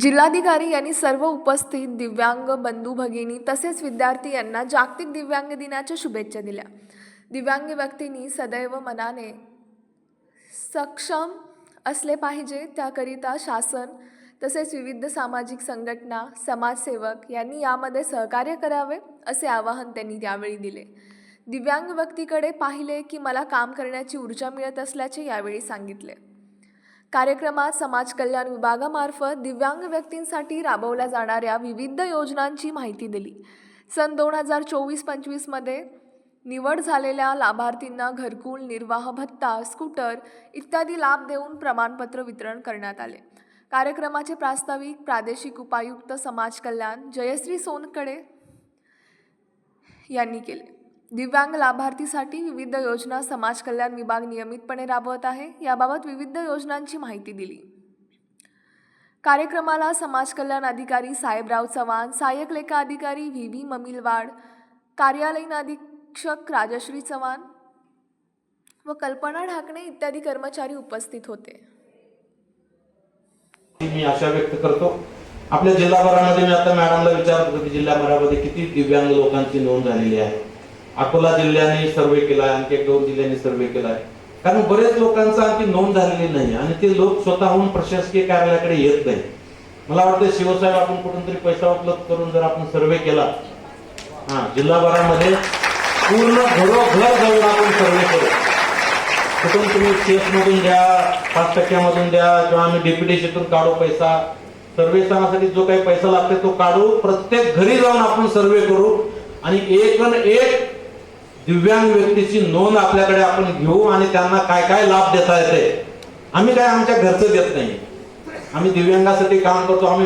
जिल्हाधिकारी यांनी सर्व उपस्थित दिव्यांग बंधू भगिनी तसेच विद्यार्थी यांना जागतिक दिव्यांग दिनाच्या शुभेच्छा दिल्या. दिव्यांग व्यक्तींनी सदैव मनाने सक्षम असले पाहिजे. त्याकरिता शासन तसेच विविध सामाजिक संघटना समाजसेवक यांनी यामध्ये सहकार्य करावे असे आवाहन त्यांनी यावेळी दिले. दिव्यांग व्यक्तीकडे पाहिले की मला काम करण्याची ऊर्जा मिळत असल्याचे यावेळी सांगितले. कार्यक्रमात समाज कल्याण विभागामार्फत दिव्यांग व्यक्तींसाठी राबवल्या जाणाऱ्या विविध योजनांची माहिती दिली. सन दोन हजार चोवीस पंचवीसमध्ये निवड झालेल्या लाभार्थींना घरकुल निर्वाह भत्ता स्कूटर इत्यादी लाभ देऊन प्रमाणपत्र वितरण करण्यात आले. कार्यक्रमाचे प्रास्ताविक प्रादेशिक उपायुक्त समाज कल्याण जयश्री सोनकडे यांनी केले. दिव्यांग लाभार्थीसाठी विविध योजना समाज कल्याण विभाग नियमितपणे राबवत आहे. याबाबत विविध योजनांची माहिती दिली. कार्यक्रमाला समाज कल्याण अधिकारी साहेबराव चव्हाण सहाय्यक लेखा अधिकारी व्ही व्ही ममिलवाड कार्यालयीन अधीक्षक राजश्री चव्हाण व कल्पना ढाकणे इत्यादी कर्मचारी उपस्थित होते. मी आशा व्यक्त करतो आपल्या जिल्हाभरामध्ये मी आता मॅडमला विचारत होतो की जिल्हाभरामध्ये किती दिव्यांग लोकांची नोंद झालेली आहे. अकोला जिल्ह्याने सर्वे केलाय आणखी एक दोन जिल्ह्यांनी सर्वे केलाय. कारण बरेच लोकांचा आणखी नोंद झालेली नाही आणि ते लोक स्वतःहून प्रशासकीय कार्यालयाकडे येत नाही. मला वाटतं शिवसाहेब आपण कुठून तरी पैसा उपलब्ध करून जर आपण सर्वे केला हा जिल्हाभरामध्ये पूर्ण घरोघर जाऊन आपण सर्वे करू. कुठून तुम्ही सेफमधून मधून द्या पाच टक्क्यामधून द्या किंवा आम्ही डेप्युटेशनतून काढू पैसा. सर्वे करण्यासाठी जो काही पैसा लागतो तो काढू. प्रत्येक घरी जाऊन आपण सर्वे करू. आणि एक न एक दिव्यांग व्यक्तीची नोंद आपल्याकडे आपण घेऊ आणि त्यांना काय काय लाभ देता येते. आम्ही काय आमच्या घरचं देत नाही. आम्ही दिव्यांगासाठी काम करतो आम्ही